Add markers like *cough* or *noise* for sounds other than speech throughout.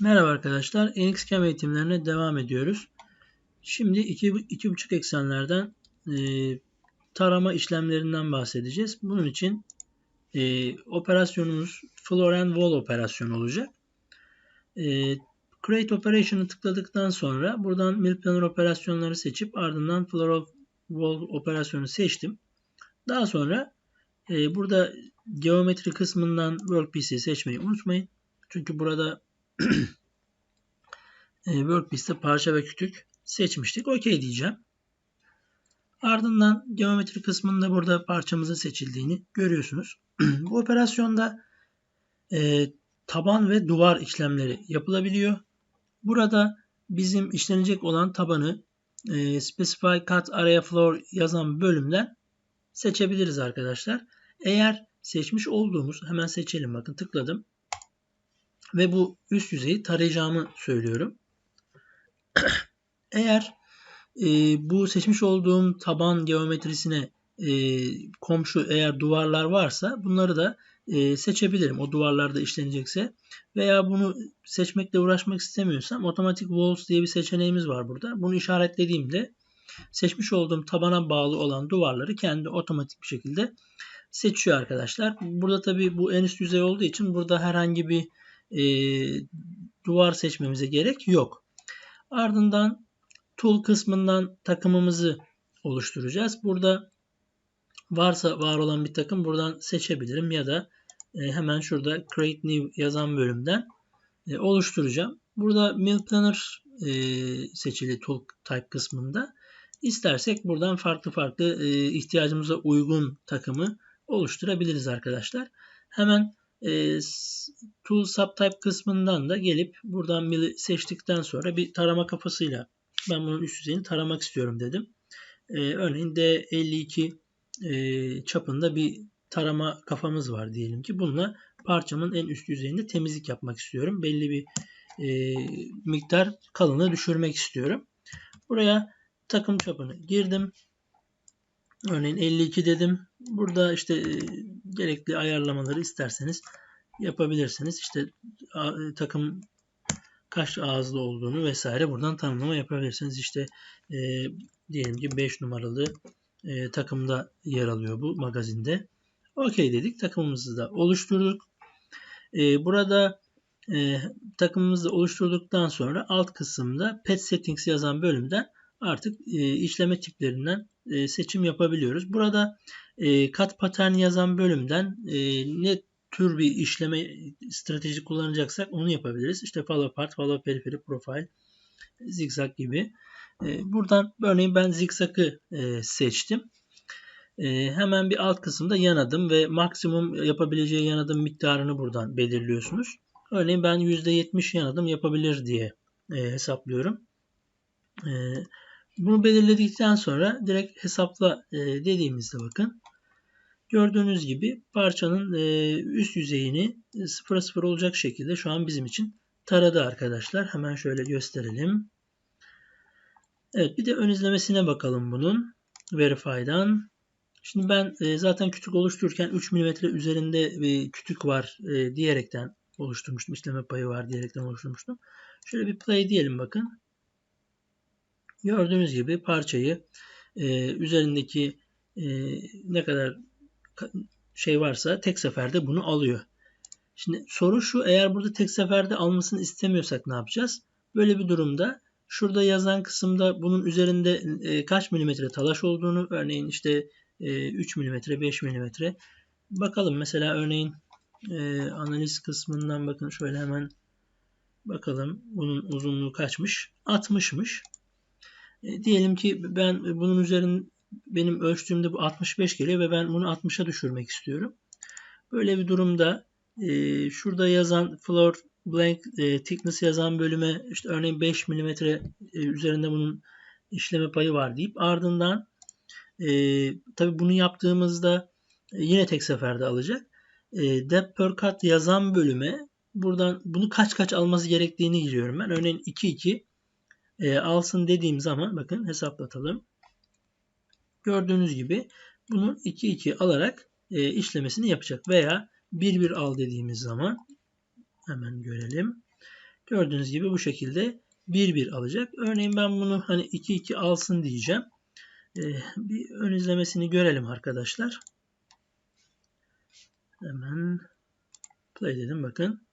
Merhaba arkadaşlar. NXCam eğitimlerine devam ediyoruz. Şimdi 2.5 eksenlerden e, tarama işlemlerinden bahsedeceğiz. Bunun için e, operasyonumuz Floor and Wall operasyonu olacak. E, Create Operation'ı tıkladıktan sonra buradan Mill Planner operasyonları seçip ardından Floor of Wall operasyonu seçtim. Daha sonra e, burada geometri kısmından Workpiece'i seçmeyi unutmayın. Çünkü burada *clears throat* Workpiece'te parça ve kütük seçmiştik. OK diyeceğim. Ardından geometri kısmında burada parçamızın seçildiğini görüyorsunuz. *clears throat* Bu operasyonda e, taban ve duvar işlemleri yapılabiliyor. Burada bizim işlenecek olan tabanı e, Specify Cut Area Floor yazan bölümden seçebiliriz arkadaşlar. Eğer seçmiş olduğumuz hemen seçelim bakın tıkladım ve bu üst yüzeyi tarayacağımı söylüyorum. *clears throat* Eğer e, bu seçmiş olduğum taban geometrisine e, komşu eğer duvarlar varsa bunları da e, seçebilirim. O duvarlarda işlenecekse veya bunu seçmekle uğraşmak istemiyorsam otomatik walls diye bir seçeneğimiz var burada. Bunu işaretlediğimde seçmiş olduğum tabana bağlı olan duvarları kendi otomatik bir şekilde seçiyor arkadaşlar. Burada tabi bu en üst yüzey olduğu için burada herhangi bir e, duvar seçmemize gerek yok. Ardından tool kısmından takımımızı oluşturacağız. Burada varsa var olan bir takım buradan seçebilirim ya da e, hemen şurada create new yazan bölümden e, oluşturacağım. Burada Mill e, seçili tool type kısmında. İstersek buradan farklı farklı e, ihtiyacımıza uygun takımı oluşturabiliriz arkadaşlar. Hemen e, Tool Subtype kısmından da gelip buradan mill'i seçtikten sonra bir tarama kafasıyla ben bunun üst yüzeyini taramak istiyorum dedim. E, örneğin D52 e, çapında bir tarama kafamız var diyelim ki. Bununla parçamın en üst yüzeyinde temizlik yapmak istiyorum. Belli bir e, miktar kalınlığı düşürmek istiyorum. Buraya takım çapını girdim. Örneğin 52 dedim. Burada işte e, gerekli ayarlamaları isterseniz yapabilirsiniz. İşte e, takım kaç ağızlı olduğunu vesaire buradan tanımlama yapabilirsiniz. İşte e, diyelim ki 5 numaralı e, takımda yer alıyor bu magazinde. Okey dedik. Takımımızı da oluşturduk. E, burada e, takımımızı oluşturduktan sonra alt kısımda Pet Settings yazan bölümden artık e, işleme tiplerinden e, seçim yapabiliyoruz. Burada e, kat pattern yazan bölümden e, ne tür bir işleme strateji kullanacaksak onu yapabiliriz. İşte follow part, follow periphery, profile, zigzag gibi. E, buradan örneğin ben zigzag'ı e, seçtim. E, hemen bir alt kısımda yan adım ve maksimum yapabileceği yan adım miktarını buradan belirliyorsunuz. Örneğin ben %70 yan adım yapabilir diye e, hesaplıyorum. E, bunu belirledikten sonra direkt hesapla e, dediğimizde bakın gördüğünüz gibi parçanın e, üst yüzeyini e, 0 0 olacak şekilde şu an bizim için taradı arkadaşlar. Hemen şöyle gösterelim. Evet bir de ön izlemesine bakalım bunun. Verify'dan. Şimdi ben e, zaten kütük oluştururken 3 mm üzerinde bir kütük var e, diyerekten oluşturmuştum. İşleme payı var diyerekten oluşturmuştum. Şöyle bir play diyelim bakın. Gördüğünüz gibi parçayı e, üzerindeki e, ne kadar şey varsa tek seferde bunu alıyor. Şimdi soru şu eğer burada tek seferde almasını istemiyorsak ne yapacağız? Böyle bir durumda şurada yazan kısımda bunun üzerinde e, kaç milimetre talaş olduğunu örneğin işte e, 3 milimetre 5 milimetre bakalım mesela örneğin e, analiz kısmından bakın şöyle hemen bakalım bunun uzunluğu kaçmış 60'mış e, diyelim ki ben bunun üzerin benim ölçtüğümde bu 65 geliyor ve ben bunu 60'a düşürmek istiyorum. Böyle bir durumda e, şurada yazan floor blank e, thickness yazan bölüme işte örneğin 5 mm e, üzerinde bunun işleme payı var deyip ardından e, tabi bunu yaptığımızda e, yine tek seferde alacak. E, depth per cut yazan bölüme buradan bunu kaç kaç alması gerektiğini giriyorum ben. Örneğin 2 2 e, alsın dediğim zaman bakın hesaplatalım. Gördüğünüz gibi bunu 2 2 alarak e, işlemesini yapacak veya 1 1 al dediğimiz zaman hemen görelim. Gördüğünüz gibi bu şekilde 1-1 alacak. Örneğin ben bunu hani 2-2 alsın diyeceğim. Ee, bir ön izlemesini görelim arkadaşlar. Hemen play dedim bakın.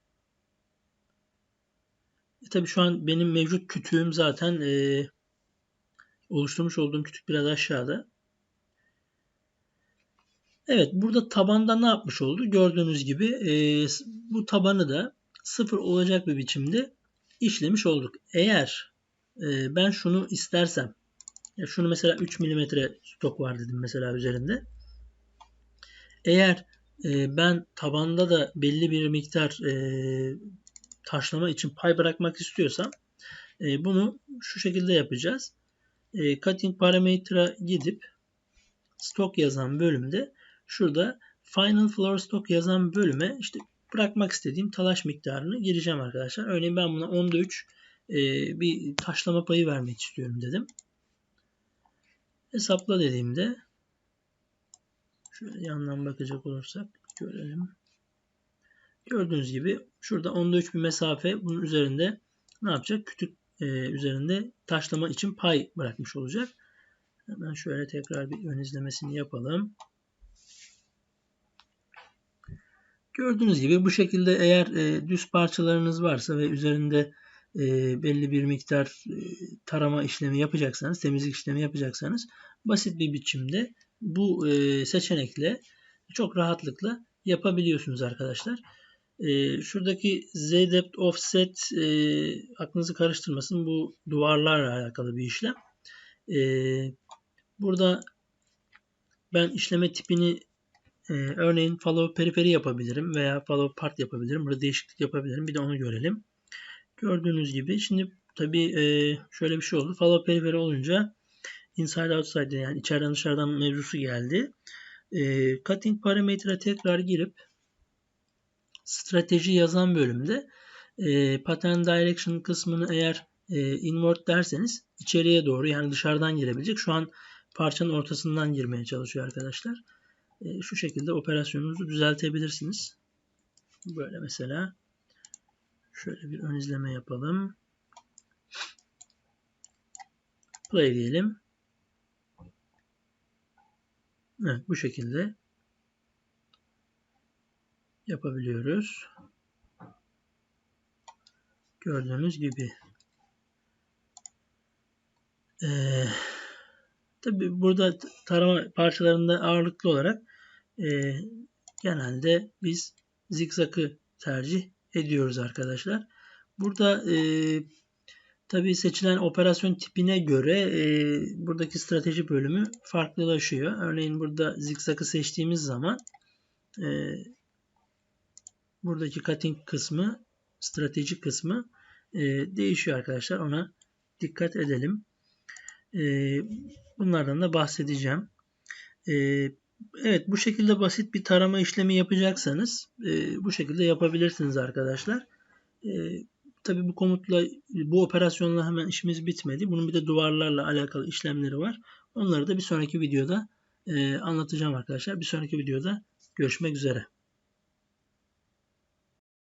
E tabii şu an benim mevcut kütüğüm zaten e, oluşturmuş olduğum kütük biraz aşağıda. Evet burada tabanda ne yapmış oldu? Gördüğünüz gibi e, bu tabanı da sıfır olacak bir biçimde işlemiş olduk. Eğer e, ben şunu istersem ya şunu mesela 3 mm stok var dedim mesela üzerinde. Eğer e, ben tabanda da belli bir miktar e, taşlama için pay bırakmak istiyorsam e, bunu şu şekilde yapacağız. E, cutting parametre gidip stock yazan bölümde şurada final floor stock yazan bölüme işte bırakmak istediğim talaş miktarını gireceğim arkadaşlar. Örneğin ben buna 10'da 3 e, bir taşlama payı vermek istiyorum dedim. Hesapla dediğimde şöyle yandan bakacak olursak görelim. Gördüğünüz gibi şurada 10'da 3 bir mesafe bunun üzerinde ne yapacak? Kütük e, üzerinde taşlama için pay bırakmış olacak. Hemen şöyle tekrar bir ön izlemesini yapalım. Gördüğünüz gibi bu şekilde eğer e, düz parçalarınız varsa ve üzerinde e, belli bir miktar e, tarama işlemi yapacaksanız, temizlik işlemi yapacaksanız basit bir biçimde bu e, seçenekle çok rahatlıkla yapabiliyorsunuz arkadaşlar. E, şuradaki Z depth offset e, aklınızı karıştırmasın. Bu duvarlarla alakalı bir işlem. E, burada ben işleme tipini e, örneğin follow periferi yapabilirim veya follow part yapabilirim. Burada değişiklik yapabilirim. Bir de onu görelim. Gördüğünüz gibi şimdi tabi e, şöyle bir şey oldu. Follow periferi olunca inside outside yani içeriden dışarıdan mevzusu geldi. E, cutting parametre tekrar girip strateji yazan bölümde e, pattern direction kısmını eğer e, invert derseniz içeriye doğru yani dışarıdan girebilecek. Şu an parçanın ortasından girmeye çalışıyor arkadaşlar. E, şu şekilde operasyonunuzu düzeltebilirsiniz. Böyle mesela şöyle bir ön izleme yapalım. Play diyelim. Evet bu şekilde yapabiliyoruz. Gördüğünüz gibi. Ee, Tabi burada tarama parçalarında ağırlıklı olarak e, genelde biz zikzakı tercih ediyoruz arkadaşlar. Burada e, tabi seçilen operasyon tipine göre e, buradaki strateji bölümü farklılaşıyor. Örneğin burada zikzakı seçtiğimiz zaman e, buradaki cutting kısmı strateji kısmı e, değişiyor arkadaşlar. Ona dikkat edelim. E, bunlardan da bahsedeceğim. E, evet bu şekilde basit bir tarama işlemi yapacaksanız e, bu şekilde yapabilirsiniz arkadaşlar. E, Tabi bu komutla bu operasyonla hemen işimiz bitmedi. Bunun bir de duvarlarla alakalı işlemleri var. Onları da bir sonraki videoda e, anlatacağım arkadaşlar. Bir sonraki videoda görüşmek üzere.